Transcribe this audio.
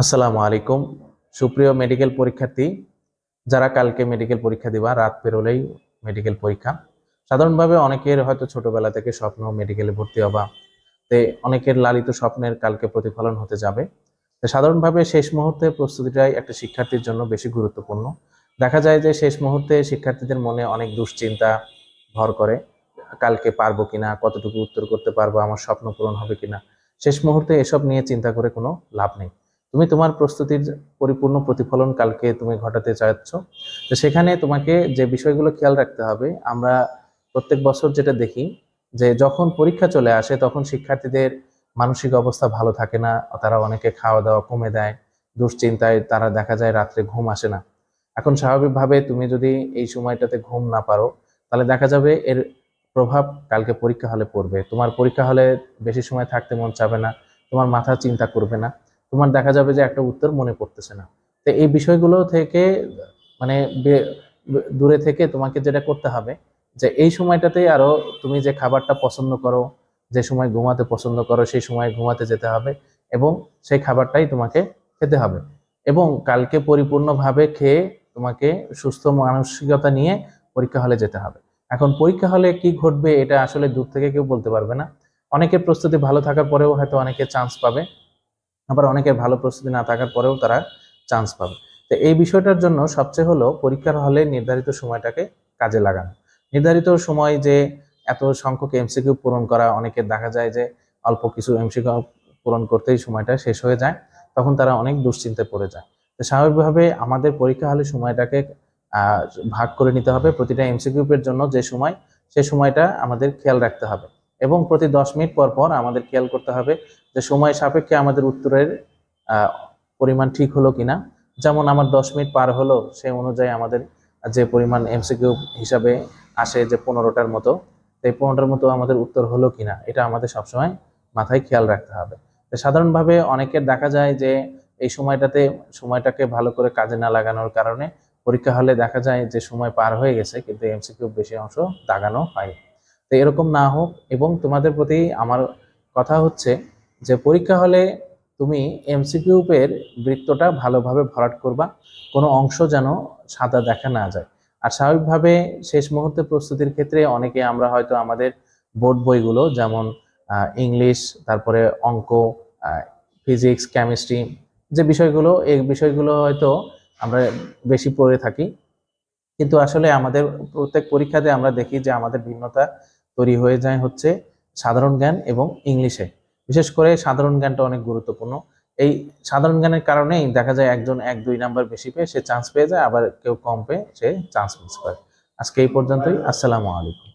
আসসালামু আলাইকুম। সুপ্রিয় মেডিকেল পরীক্ষার্থী, যারা কালকে মেডিকেল পরীক্ষা দিবা, রাত পেরোলেই মেডিকেল পরীক্ষা। সাধারণভাবে অনেকের হয়তো ছোটবেলা থেকে স্বপ্ন মেডিকেলে ভর্তি হবা। তে অনেকের লালিত স্বপ্নের কালকে প্রতিফলন হতে যাবে। সাধারণভাবে শেষ মুহূর্তে প্রস্তুতিটাই একটা শিক্ষার্থীর জন্য বেশি গুরুত্বপূর্ণ। দেখা যায় যে শেষ মুহূর্তে শিক্ষার্থীদের মনে অনেক দুশ্চিন্তা ভর করে, কালকে পারব কিনা, কতটুকু উত্তর করতে পারব, আমার স্বপ্ন পূরণ হবে কিনা। শেষ মুহূর্তে এসব নিয়ে চিন্তা করে কোনো লাভ নেই। তুমি তোমার প্রস্তুতির পরিপূর্ণ প্রতিফলন কালকে তুমি ঘটাতে চাচ্ছ। তো সেখানে তোমাকে যে বিষয়গুলো খেয়াল রাখতে হবে, আমরা প্রত্যেক বছর যেটা দেখি যে যখন পরীক্ষা চলে আসে, তখন শিক্ষার্থীদের মানসিক অবস্থা ভালো থাকে না, তারা অনেকে খাওয়া দাওয়া কমে দেয়, দুশ্চিন্তায় তারা দেখা যায় রাত্রে ঘুম আসে না। এখন স্বাভাবিকভাবে তুমি যদি এই সময়টাতে ঘুম না পারো, তাহলে দেখা যাবে এর প্রভাব কালকে পরীক্ষা হলে পড়বে। তোমার পরীক্ষা হলে বেশি সময় থাকতে মন চাবে না, তোমার মাথা চিন্তা করবে না। তোমার দেখা যাবে যে একটা উত্তর মনে পড়তেছে না। তো এই বিষয়গুলো থেকে মানে দূরে থেকে তোমাকে যেটা করতে হবে, যে এই সময়টাতে আরও তুমি যে খাবারটা পছন্দ করো, যে সময় ঘুমাতে পছন্দ করো, সেই সময় ঘুমাতে যেতে হবে এবং সেই খাবারটাই তোমাকে খেতে হবে। এবং কালকে পরিপূর্ণভাবে খেয়ে তোমাকে সুস্থ মানসিকতা নিয়ে পরীক্ষা হলে যেতে হবে। এখন পরীক্ষা হলে কি ঘটবে এটা আসলে দূর থেকে কেউ বলতে পারবে না। অনেকের প্রস্তুতি ভালো থাকার পরেও হয়তো অনেকে চান্স পাবে। আবার অনেকের ভালো প্রস্তুতি না থাকার পরেও তারা চান্স পাবে। তো এই বিষয়টার জন্য সবচেয়ে হলো পরীক্ষার হলে নির্ধারিত সময়টাকে কাজে লাগানো। নির্ধারিত সময় যে এত সংখ্যক এমসিকিউ পূরণ করা, অনেকের দেখা যায় যে অল্প কিছু এমসিকিউ পূরণ করতেই সময়টা শেষ হয়ে যায়, তখন তারা অনেক দুশ্চিন্তায় পড়ে যায়। তো স্বাভাবিকভাবে আমাদের পরীক্ষা হলে সময়টাকে ভাগ করে নিতে হবে প্রতিটা এমসিকিউ এর জন্য যে সময়, সে সময়টা আমাদের খেয়াল রাখতে হবে। এবং প্রতি দশ মিনিট পর পর আমাদের খেয়াল করতে হবে যে সময় সাপেক্ষে আমাদের উত্তরের পরিমাণ ঠিক হলো কিনা। যেমন আমার দশ মিনিট পার হলো সেই অনুযায়ী আমাদের যে পরিমাণ এমসিকিউ হিসাবে আসে যে পনেরোটার মতো এই পনেরোটার মতো আমাদের উত্তর হলো কিনা, এটা আমাদের সবসময় মাথায় খেয়াল রাখতে হবে। তো সাধারণভাবে অনেকের দেখা যায় যে এই সময়টাতে সময়টাকে ভালো করে কাজে না লাগানোর কারণে পরীক্ষা হলে দেখা যায় যে সময় পার হয়ে গেছে, কিন্তু এমসিকিউ বেশি অংশ দাগানো হয় তো এরকম না হোক এবং তোমাদের প্রতি আমার কথা হচ্ছে যে পরীক্ষা হলে তুমি এমসিকিউ এর বৃত্তটা ভালোভাবে ভরাট করবা, কোনো অংশ যেন সাদা দেখা না যায়। আর স্বাভাবিকভাবে শেষ মুহূর্তে প্রস্তুতির ক্ষেত্রে অনেকে আমরা হয়তো আমাদের বোর্ড বইগুলো যেমন ইংলিশ, তারপরে অঙ্ক ফিজিক্স, কেমিস্ট্রি যে বিষয়গুলো, এই বিষয়গুলো হয়তো আমরা বেশি পড়ে থাকি। কিন্তু আসলে আমাদের প্রত্যেক পরীক্ষাতে আমরা দেখি যে আমাদের ভিন্নতা তৈরি হয়ে যায় হচ্ছে সাধারণ জ্ঞান এবং ইংলিশে। বিশেষ করে সাধারণ জ্ঞানটা অনেক গুরুত্বপূর্ণ। এই সাধারণ জ্ঞানের কারণেই দেখা যায় একজন এক, দুই নাম্বার বেশি পেয়ে সে চান্স পেয়ে যায়, আবার কেউ কম পেয়ে সে চান্স মিস করে। আজকে এই পর্যন্তই। আসসালামু আলাইকুম।